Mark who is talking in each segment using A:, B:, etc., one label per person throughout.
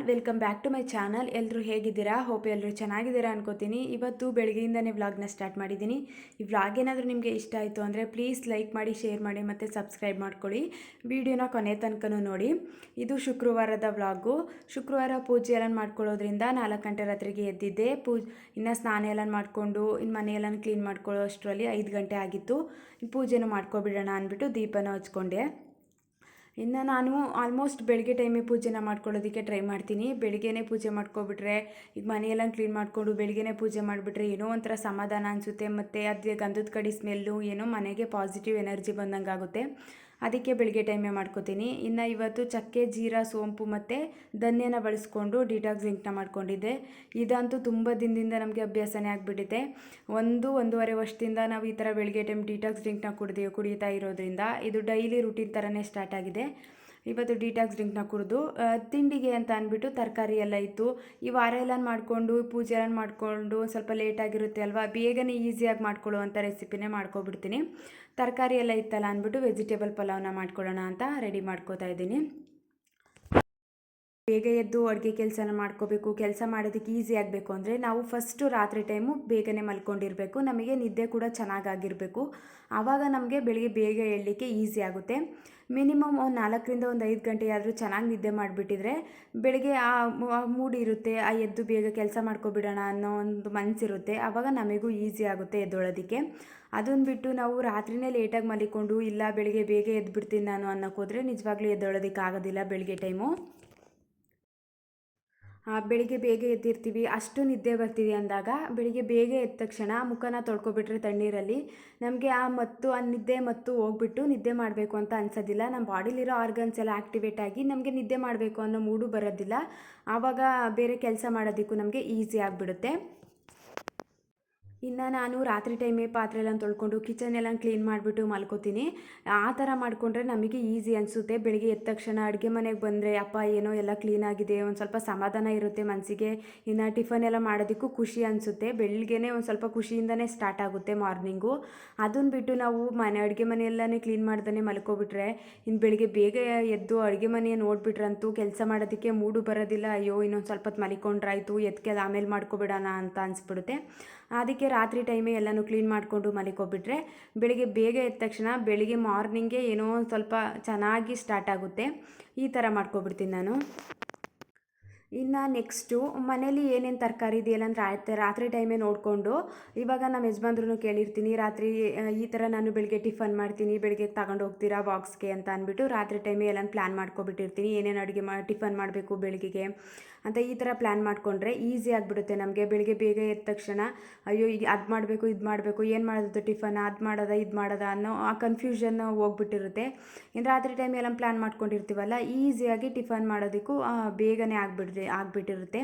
A: All welcome back to my channel. ಎಲ್ಲರೂ ಹೇಗಿದ್ದೀರಾ? Hope ಎಲ್ಲರೂ ಚೆನ್ನಾಗಿದ್ದೀರಾ ಅನ್ಕೋತೀನಿ. ಇವತ್ತು ಬೆಳಗ್ಗೆಯಿಂದನೇ ವ್ಲಾಗ್ನ ಸ್ಟಾರ್ಟ್ ಮಾಡಿದ್ದೀನಿ. ಈ ವ್ಲಾಗ್ ಏನಾದರೂ ನಿಮಗೆ ಇಷ್ಟ ಆಯಿತು ಅಂದರೆ ಪ್ಲೀಸ್ ಲೈಕ್ ಮಾಡಿ, ಶೇರ್ ಮಾಡಿ ಮತ್ತು ಸಬ್ಸ್ಕ್ರೈಬ್ ಮಾಡ್ಕೊಳ್ಳಿ. ವಿಡಿಯೋನ ಕೊನೆ ತನಕನೂ ನೋಡಿ. ಇದು ಶುಕ್ರವಾರದ ವ್ಲಾಗು. ಶುಕ್ರವಾರ ಪೂಜೆ ಎಲ್ಲ ಮಾಡ್ಕೊಳ್ಳೋದ್ರಿಂದ ನಾಲ್ಕು ಗಂಟೆ ರಾತ್ರಿಗೆ ಎದ್ದಿದ್ದೆ. ಪೂಜ್, ಇನ್ನು ಸ್ನಾನ ಎಲ್ಲ ಮಾಡಿಕೊಂಡು ಇನ್ನು ಮನೆಯೆಲ್ಲ ಕ್ಲೀನ್ ಮಾಡ್ಕೊಳ್ಳೋ ಅಷ್ಟರಲ್ಲಿ ಐದು ಗಂಟೆ ಆಗಿತ್ತು. ಪೂಜೆನೂ ಮಾಡ್ಕೊಬಿಡೋಣ ಅಂದ್ಬಿಟ್ಟು ದೀಪನ ಹಚ್ಕೊಂಡೆ. ಇನ್ನು ನಾನು ಆಲ್ಮೋಸ್ಟ್ ಬೆಳಗ್ಗೆ ಟೈಮೇ ಪೂಜೆನ ಮಾಡ್ಕೊಳ್ಳೋದಕ್ಕೆ ಟ್ರೈ ಮಾಡ್ತೀನಿ. ಬೆಳಗ್ಗೆನೇ ಪೂಜೆ ಮಾಡ್ಕೊಬಿಟ್ರೆ, ಈಗ ಮನೆಯೆಲ್ಲ ಕ್ಲೀನ್ ಮಾಡಿಕೊಂಡು ಬೆಳಗ್ಗೆನೇ ಪೂಜೆ ಮಾಡಿಬಿಟ್ರೆ ಏನೋ ಒಂಥರ ಸಮಾಧಾನ ಅನಿಸುತ್ತೆ. ಮತ್ತು ಅದು ಗಂಧದ ಕಡಿ ಸ್ಮೆಲ್ಲು ಏನೋ ಮನೆಗೆ ಪಾಸಿಟಿವ್ ಎನರ್ಜಿ ಬಂದಂಗೆ ಆಗುತ್ತೆ ಅದಕ್ಕೆ ಬೆಳಗ್ಗೆ ಟೈಮೇ ಮಾಡ್ಕೋತೀನಿ. ಇನ್ನು ಇವತ್ತು ಚಕ್ಕೆ, ಜೀರಾ, ಸೋಂಪು ಮತ್ತು ಧನ್ಯನ ಬಳಸ್ಕೊಂಡು ಡಿಟಾಕ್ಸ್ ಇಂಕ್ನ ಮಾಡ್ಕೊಂಡಿದ್ದೆ. ಇದಂತೂ ತುಂಬ ದಿನದಿಂದ ನಮಗೆ ಅಭ್ಯಾಸನೇ ಆಗಿಬಿಟ್ಟಿದೆ. ಒಂದು, ಒಂದೂವರೆ ವರ್ಷದಿಂದ ನಾವು ಈ ಥರ ಬೆಳಗ್ಗೆ ಟೈಮ್ ಡಿಟಾಕ್ಸ್ ಡ್ರಿಂಕ್ನ ಕುಡಿದು ಕುಡಿತಾ ಇರೋದ್ರಿಂದ ಇದು ಡೈಲಿ ರುಟೀನ್ ಥರನೇ ಸ್ಟಾರ್ಟ್ ಆಗಿದೆ. ಇವತ್ತು ಡಿಟಾಕ್ಸ್ ಡ್ರಿಂಕ್ನ ಕುಡಿದು ತಿಂಡಿಗೆ ಅಂತ ಅಂದ್ಬಿಟ್ಟು ತರಕಾರಿ ಎಲ್ಲ ಇತ್ತು. ಈ ವಾರ ಎಲ್ಲ ಮಾಡಿಕೊಂಡು, ಪೂಜೆ ಎಲ್ಲ ಮಾಡಿಕೊಂಡು, ಸ್ವಲ್ಪ ಲೇಟಾಗಿರುತ್ತೆ ಅಲ್ವಾ? ಬೇಗನೆ ಈಸಿಯಾಗಿ ಮಾಡ್ಕೊಳ್ಳುವಂಥ ರೆಸಿಪಿನೇ ಮಾಡ್ಕೊಬಿಡ್ತೀನಿ. ತರಕಾರಿ ಎಲ್ಲ ಇತ್ತಲ್ಲ ಅಂದ್ಬಿಟ್ಟು ವೆಜಿಟೇಬಲ್ ಪಲಾವ್ನ ಮಾಡ್ಕೊಳ್ಳೋಣ ಅಂತ ರೆಡಿ ಮಾಡ್ಕೋತಾ ಇದ್ದೀನಿ. ಬೇಗ ಎದ್ದು ಅಡುಗೆ ಕೆಲಸನ ಮಾಡ್ಕೋಬೇಕು, ಕೆಲಸ ಮಾಡೋದಕ್ಕೆ ಈಸಿ ಆಗಬೇಕು ಅಂದರೆ ನಾವು ಫಸ್ಟು ರಾತ್ರಿ ಟೈಮು ಬೇಗನೆ ಮಲ್ಕೊಂಡಿರಬೇಕು, ನಮಗೆ ನಿದ್ದೆ ಕೂಡ ಚೆನ್ನಾಗಾಗಿರಬೇಕು. ಆವಾಗ ನಮಗೆ ಬೆಳಿಗ್ಗೆ ಬೇಗ ಹೇಳಲಿಕ್ಕೆ ಈಸಿ ಆಗುತ್ತೆ. ಮಿನಿಮಮ್ ಒಂದು ನಾಲ್ಕರಿಂದ ಒಂದು ಐದು ಗಂಟೆ ಆದರೂ ಚೆನ್ನಾಗಿ ನಿದ್ದೆ ಮಾಡಿಬಿಟ್ಟಿದ್ರೆ ಬೆಳಿಗ್ಗೆ ಆ ಮೂಡ್ ಇರುತ್ತೆ, ಆ ಎದ್ದು ಬೇಗ ಕೆಲಸ ಮಾಡ್ಕೊಬಿಡೋಣ ಅನ್ನೋ ಒಂದು ಮನಸ್ಸಿರುತ್ತೆ ಆವಾಗ ನಮಗೂ ಈಸಿ ಆಗುತ್ತೆ ಎದ್ದೊಳೋದಕ್ಕೆ. ಅದನ್ನು ಬಿಟ್ಟು ನಾವು ರಾತ್ರಿನೇ ಲೇಟಾಗಿ ಮಲಿಕೊಂಡು ಇಲ್ಲ ಬೆಳಿಗ್ಗೆ ಬೇಗ ಎದ್ದುಬಿಡ್ತೀನಿ ನಾನು ಅನ್ನೋಕ್ಕೋದ್ರೆ ನಿಜವಾಗ್ಲೂ ಎದ್ದೊಳೋದಕ್ಕೆ ಆಗೋದಿಲ್ಲ ಬೆಳಿಗ್ಗೆ ಟೈಮು ಬೆಳಿಗ್ಗೆ ಬೇಗ ಎದ್ದಿರ್ತೀವಿ, ಅಷ್ಟು ನಿದ್ದೆ ಬರ್ತಿದೆ ಅಂದಾಗ ಬೆಳಿಗ್ಗೆ ಬೇಗ ಎದ್ದ ತಕ್ಷಣ ಮುಖನ ತೊಳ್ಕೊಬಿಟ್ರೆ ತಣ್ಣೀರಲ್ಲಿ ನಮಗೆ ಆ ಮತ್ತು, ಆ ನಿದ್ದೆ ಮತ್ತು ಹೋಗ್ಬಿಟ್ಟು ನಿದ್ದೆ ಮಾಡಬೇಕು ಅಂತ ಅನ್ಸೋದಿಲ್ಲ. ನಮ್ಮ ಬಾಡಿಲಿರೋ ಆರ್ಗನ್ಸ್ ಎಲ್ಲ ಆ್ಯಕ್ಟಿವೇಟ್ ಆಗಿ ನಮಗೆ ನಿದ್ದೆ ಮಾಡಬೇಕು ಅನ್ನೋ ಮೂಡು ಬರೋದಿಲ್ಲ. ಆವಾಗ ಬೇರೆ ಕೆಲಸ ಮಾಡೋದಕ್ಕೂ ನಮಗೆ ಈಸಿ ಆಗಿಬಿಡುತ್ತೆ. ಇನ್ನು ನಾನು ರಾತ್ರಿ ಟೈಮೇ ಪಾತ್ರೆ ಎಲ್ಲ ತೊಳ್ಕೊಂಡು ಕಿಚನ್ ಎಲ್ಲ ಕ್ಲೀನ್ ಮಾಡಿಬಿಟ್ಟು ಮಲ್ಕೋತೀನಿ. ಆ ಥರ ಮಾಡಿಕೊಂಡ್ರೆ ನಮಗೆ ಈಸಿ ಅನಿಸುತ್ತೆ. ಬೆಳಿಗ್ಗೆ ಎದ್ದ ತಕ್ಷಣ ಅಡುಗೆ ಮನೆಗೆ ಬಂದರೆ, ಅಪ್ಪ, ಏನೋ ಎಲ್ಲ ಕ್ಲೀನಾಗಿದೆ ಒಂದು ಸ್ವಲ್ಪ ಸಮಾಧಾನ ಇರುತ್ತೆ ಮನಸ್ಸಿಗೆ ಇನ್ನು ಟಿಫನ್ ಎಲ್ಲ ಮಾಡೋದಕ್ಕೂ ಖುಷಿ ಅನಿಸುತ್ತೆ. ಬೆಳಿಗ್ಗೆನೇ ಒಂದು ಸ್ವಲ್ಪ ಖುಷಿಯಿಂದನೇ ಸ್ಟಾರ್ಟ್ ಆಗುತ್ತೆ ಮಾರ್ನಿಂಗು ಅದನ್ನು ಬಿಟ್ಟು ನಾವು ಮನೆ ಅಡುಗೆ ಮನೆಯೆಲ್ಲನೇ ಕ್ಲೀನ್ ಮಾಡ್ದೇ ಮಲ್ಕೊಬಿಟ್ರೆ ಇನ್ನು ಬೆಳಿಗ್ಗೆ ಬೇಗ ಎದ್ದು ಅಡುಗೆ ಮನೆ ನೋಡಿಬಿಟ್ರಂತೂ ಕೆಲಸ ಮಾಡೋದಕ್ಕೆ ಮೂಡು ಬರೋದಿಲ್ಲ. ಅಯ್ಯೋ, ಇನ್ನೊಂದು ಸ್ವಲ್ಪ ಮಲಿಕೊಂಡ್ರಾಯ್ತು, ಎದ್ಕೆ ಆಮೇಲೆ ಮಾಡ್ಕೊಬಿಡೋಣ ಅಂತ ಅನಿಸ್ಬಿಡುತ್ತೆ. ಅದಕ್ಕೆ ರಾತ್ರಿ ಟೈಮೇ ಎಲ್ಲನೂ ಕ್ಲೀನ್ ಮಾಡಿಕೊಂಡು ಮಲಿಕೊಬಿಟ್ರೆ ಬೆಳಿಗ್ಗೆ ಬೇಗ ಎದ್ದ ತಕ್ಷಣ ಬೆಳಿಗ್ಗೆ ಮಾರ್ನಿಂಗೇ ಏನೋ ಒಂದು ಸ್ವಲ್ಪ ಚೆನ್ನಾಗಿ ಸ್ಟಾರ್ಟ್ ಆಗುತ್ತೆ. ಈ ಥರ ಮಾಡ್ಕೊಬಿಡ್ತೀನಿ ನಾನು. ಇನ್ನು ನೆಕ್ಸ್ಟು ಮನೇಲಿ ಏನೇನು ತರಕಾರಿ ಇದೆಯಲ್ಲ ಅಂದರೆ ಆಯ್ತು, ರಾತ್ರಿ ಟೈಮೇ ನೋಡಿಕೊಂಡು, ಇವಾಗ ನಮ್ಮ ಯಜಮಾನ್ರು ಕೇಳಿರ್ತೀನಿ, ರಾತ್ರಿ ಈ ಥರ ನಾನು ಬೆಳಗ್ಗೆ ಟಿಫನ್ ಮಾಡ್ತೀನಿ ಬೆಳಗ್ಗೆ ತಗೊಂಡು ಹೋಗ್ತೀರಾ ಬಾಕ್ಸ್ಗೆ ಅಂತ ಅಂದ್ಬಿಟ್ಟು ರಾತ್ರಿ ಟೈಮೇ ಎಲ್ಲ ಪ್ಲ್ಯಾನ್ ಮಾಡ್ಕೊಬಿಟ್ಟಿರ್ತೀನಿ, ಏನೇನು ಅಡುಗೆ ಮಾ, ಟಿಫನ್ ಮಾಡಬೇಕು ಬೆಳಿಗ್ಗೆಗೆ ಅಂತ ಈ ಥರ ಪ್ಲ್ಯಾನ್ ಮಾಡಿಕೊಂಡ್ರೆ ಈಸಿ ಆಗಿಬಿಡುತ್ತೆ ನಮಗೆ. ಬೆಳಗ್ಗೆ ಬೇಗ ಎದ್ದ ತಕ್ಷಣ, ಅಯ್ಯೋ ಈಗ ಅದು ಮಾಡಬೇಕು, ಇದು ಮಾಡಬೇಕು, ಏನು ಮಾಡೋದು ಟಿಫನ್, ಅದು ಮಾಡೋದ, ಇದು ಮಾಡೋದ ಅನ್ನೋ ಆ ಕನ್ಫ್ಯೂಷನ್ ಹೋಗ್ಬಿಟ್ಟಿರುತ್ತೆ. ಇನ್ನು ರಾತ್ರಿ ಟೈಮ್ ಎಲ್ಲ ಪ್ಲ್ಯಾನ್ ಮಾಡ್ಕೊಂಡಿರ್ತೀವಲ್ಲ ಈಸಿಯಾಗಿ ಟಿಫನ್ ಮಾಡೋದಕ್ಕೂ ಬೇಗನೆ ಆಗಿಬಿಡ್ರಿ ಆಗಿಬಿಟ್ಟಿರುತ್ತೆ.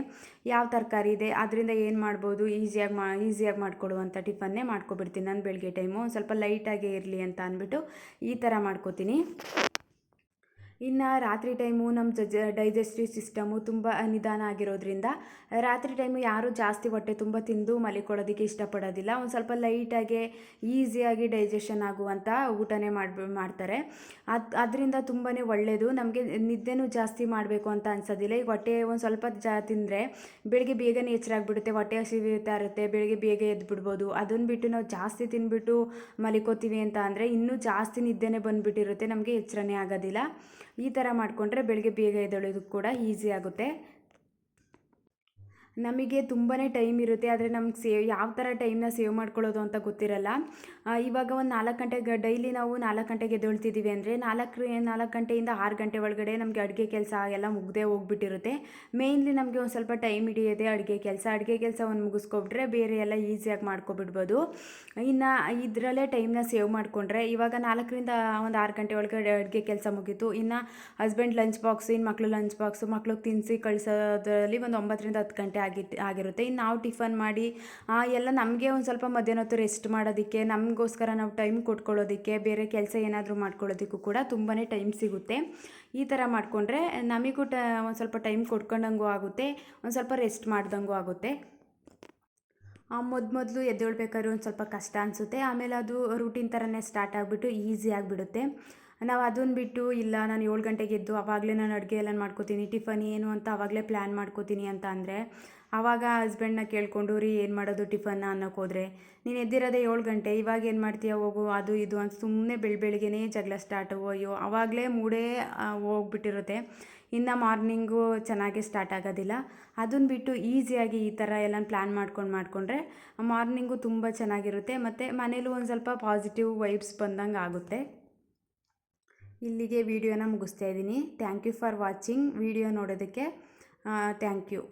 A: ಯಾವ ತರಕಾರಿ ಇದೆ, ಅದರಿಂದ ಏನು ಮಾಡ್ಬೋದು? ಈಸಿಯಾಗಿ ಮಾ, ಈಸಿಯಾಗಿ ಮಾಡ್ಕೊಡುವಂಥ ಟಿಫನ್ನೇ ಮಾಡ್ಕೊಬಿಡ್ತೀನಿ. ನಾನು ಬೆಳಗ್ಗೆ ಟೈಮು ಸ್ವಲ್ಪ ಲೈಟಾಗೇ ಇರಲಿ ಅಂತ ಅಂದ್ಬಿಟ್ಟು ಈ ಥರ ಮಾಡ್ಕೋತೀನಿ. ಇನ್ನು ರಾತ್ರಿ ಟೈಮು ನಮ್ಮ ಜ ಡೈಜೆಸ್ಟಿವ್ ಸಿಸ್ಟಮು ತುಂಬ ನಿಧಾನ ಆಗಿರೋದ್ರಿಂದ, ರಾತ್ರಿ ಟೈಮು ಯಾರೂ ಜಾಸ್ತಿ ಹೊಟ್ಟೆ ತುಂಬ ತಿಂದು ಮಲಿಕೊಳ್ಳೋದಕ್ಕೆ ಇಷ್ಟಪಡೋದಿಲ್ಲ. ಒಂದು ಸ್ವಲ್ಪ ಲೈಟಾಗೆ ಈಸಿಯಾಗಿ ಡೈಜೆಷನ್ ಆಗುವಂಥ ಊಟನೇ ಮಾಡಿ ಮಾಡ್ತಾರೆ. ಅದು, ಅದರಿಂದ ತುಂಬಾ ಒಳ್ಳೆಯದು ನಮಗೆ ನಿದ್ದೆನೂ ಜಾಸ್ತಿ ಮಾಡಬೇಕು ಅಂತ ಅನ್ಸೋದಿಲ್ಲ. ಈಗ ಹೊಟ್ಟೆ ಒಂದು ಸ್ವಲ್ಪ ಜಾ, ತಿಂದರೆ ಬೆಳಿಗ್ಗೆ ಬೇಗನೆ ಎಚ್ಚರಾಗ್ಬಿಡುತ್ತೆ ಹೊಟ್ಟೆ ಹಸಿವಿತಾ ಇರುತ್ತೆ ಬೆಳಿಗ್ಗೆ ಬೇಗ ಎದ್ದು ಬಿಡ್ಬೋದು ಅದನ್ನು ಬಿಟ್ಟು ನಾವು ಜಾಸ್ತಿ ತಿಂದ್ಬಿಟ್ಟು ಮಲಿಕೋತೀವಿ ಅಂತ ಅಂದರೆ ಇನ್ನೂ ಜಾಸ್ತಿ ನಿದ್ದೆನೇ ಬಂದುಬಿಟ್ಟಿರುತ್ತೆ. ನಮಗೆ ಎಚ್ಚರನೇ ಆಗೋದಿಲ್ಲ. ಈ ಥರ ಮಾಡಿಕೊಂಡ್ರೆ ಬೆಳಗ್ಗೆ ಬೇಗ ಎದ್ದೇಳೋದಕ್ಕೆ ಕೂಡ ಈಸಿ ಆಗುತ್ತೆ. ನಮಗೆ ತುಂಬಾ ಟೈಮ್ ಇರುತ್ತೆ, ಆದರೆ ನಮ್ಗೆ ಸೇವ್ ಯಾವ ಥರ ಟೈಮ್ನ ಸೇವ್ ಮಾಡ್ಕೊಳ್ಳೋದು ಅಂತ ಗೊತ್ತಿರಲ್ಲ. ಇವಾಗ ಒಂದು ನಾಲ್ಕು ಗಂಟೆಗೆ, ಡೈಲಿ ನಾವು ನಾಲ್ಕು ಗಂಟೆಗೆ ಎದ್ದೇಳ್ತಿದ್ದೀವಿ ಅಂದರೆ, ನಾಲ್ಕು ನಾಲ್ಕು ಗಂಟೆಯಿಂದ ಆರು ಗಂಟೆ ಒಳಗಡೆ ನಮಗೆ ಅಡುಗೆ ಕೆಲಸ ಎಲ್ಲ ಮುಗ್ದೇ ಹೋಗ್ಬಿಟ್ಟಿರುತ್ತೆ. ಮೇಯ್ನ್ಲಿ ನಮಗೆ ಒಂದು ಸ್ವಲ್ಪ ಟೈಮ್ ಹಿಡಿಯೋದೆ ಅಡುಗೆ ಕೆಲಸ ಅಡುಗೆ ಕೆಲಸ ಒಂದು ಮುಗಿಸ್ಕೊಬಿಟ್ರೆ ಬೇರೆ ಎಲ್ಲ ಈಸಿಯಾಗಿ ಮಾಡ್ಕೊಬಿಡ್ಬೋದು. ಇನ್ನು ಇದರಲ್ಲೇ ಟೈಮ್ನ ಸೇವ್ ಮಾಡಿಕೊಂಡ್ರೆ, ಇವಾಗ ನಾಲ್ಕರಿಂದ ಒಂದು ಆರು ಗಂಟೆ ಒಳಗಡೆ ಅಡುಗೆ ಕೆಲಸ ಮುಗೀತು. ಇನ್ನು ಹಸ್ಬೆಂಡ್ ಲಂಚ್ ಬಾಕ್ಸು ಇನ್ನು ಮಕ್ಕಳು ಲಂಚ್ ಬಾಕ್ಸು ಮಕ್ಳಿಗೆ ತಿನ್ನಿಸಿ ಕಳಿಸೋದ್ರಲ್ಲಿ ಒಂದು ಒಂಬತ್ತರಿಂದ ಹತ್ತು ಗಂಟೆ ಆಗಿ ಆಗಿರುತ್ತೆ. ಇನ್ನು ನಾವು ಟಿಫನ್ ಮಾಡಿ ಎಲ್ಲ ನಮಗೆ ಒಂದು ಸ್ವಲ್ಪ ಮಧ್ಯಾಹ್ನ ಹೊತ್ತು ರೆಸ್ಟ್ ಮಾಡೋದಕ್ಕೆ, ನಮಗೋಸ್ಕರ ನಾವು ಟೈಮ್ ಕೊಟ್ಕೊಳ್ಳೋದಕ್ಕೆ, ಬೇರೆ ಕೆಲಸ ಏನಾದರೂ ಮಾಡ್ಕೊಳ್ಳೋದಕ್ಕೂ ಕೂಡ ತುಂಬಾ ಟೈಮ್ ಸಿಗುತ್ತೆ. ಈ ಥರ ಮಾಡಿಕೊಂಡ್ರೆ ನಮಗೂ ಟ, ಒಂದು ಸ್ವಲ್ಪ ಟೈಮ್ ಕೊಟ್ಕೊಂಡಂಗೂ ಆಗುತ್ತೆ, ಒಂದು ಸ್ವಲ್ಪ ರೆಸ್ಟ್ ಮಾಡ್ದಂಗೂ ಆಗುತ್ತೆ. ಮೊದ ಮೊದಲು ಎದ್ದೇಳ್ಬೇಕಾದ್ರೆ ಒಂದು ಸ್ವಲ್ಪ ಕಷ್ಟ ಅನಿಸುತ್ತೆ. ಆಮೇಲೆ ಅದು ರೂಟೀನ್ ಥರನೇ ಸ್ಟಾರ್ಟ್ ಆಗಿಬಿಟ್ಟು ಈಸಿ ಆಗಿಬಿಡುತ್ತೆ. ನಾವು ಅದನ್ನು ಬಿಟ್ಟು, ಇಲ್ಲ, ನಾನು ಏಳು ಗಂಟೆಗೆ ಎದ್ದು ಆವಾಗಲೇ ನಾನು ಅಡುಗೆ ಎಲ್ಲ ಮಾಡ್ಕೋತೀನಿ, ಟಿಫನ್ ಏನು ಅಂತ ಆವಾಗಲೇ ಪ್ಲ್ಯಾನ್ ಮಾಡ್ಕೋತೀನಿ ಅಂತ ಅಂದರೆ ಆವಾಗ ಹಸ್ಬೆಂಡ್ನ ಕೇಳ್ಕೊಂಡು, ರೀ, ಏನು ಮಾಡೋದು ಟಿಫನ್ನ ಅನ್ನೋಕ್ಕೆ ಹೋದರೆ, ನೀನು ಎದ್ದಿರೋದೇ ಏಳು ಗಂಟೆ, ಇವಾಗ ಏನು ಮಾಡ್ತೀಯ ಹೋಗು, ಅದು ಇದು ಅಂತ ಸುಮ್ಮನೆ ಬೆಳ ಬೆಳಿಗ್ಗೆನೇ ಜಗಳ ಸ್ಟಾರ್ಟು ಅಯ್ಯೋ ಆವಾಗಲೇ ಮೂಡೇ ಹೋಗ್ಬಿಟ್ಟಿರುತ್ತೆ. ಇನ್ನು ಮಾರ್ನಿಂಗು ಚೆನ್ನಾಗಿ ಸ್ಟಾರ್ಟ್ ಆಗೋದಿಲ್ಲ. ಅದನ್ನು ಬಿಟ್ಟು ಈಸಿಯಾಗಿ ಈ ಥರ ಎಲ್ಲ ಪ್ಲ್ಯಾನ್ ಮಾಡ್ಕೊಂಡು ಮಾಡಿಕೊಂಡ್ರೆ, ಮಾರ್ನಿಂಗು ತುಂಬ ಚೆನ್ನಾಗಿರುತ್ತೆ, ಮತ್ತು ಮನೇಲೂ ಒಂದು ಸ್ವಲ್ಪ ಪಾಸಿಟಿವ್ ವೈಬ್ಸ್ ಬಂದಂಗೆ ಆಗುತ್ತೆ. ಇಲ್ಲಿಗೆ ವಿಡಿಯೋನ ಮುಗಿಸ್ತಾ ಇದ್ದೀನಿ. Thank you for watching video ನೋಡೋದಕ್ಕೆ ಥ್ಯಾಂಕ್ ಯು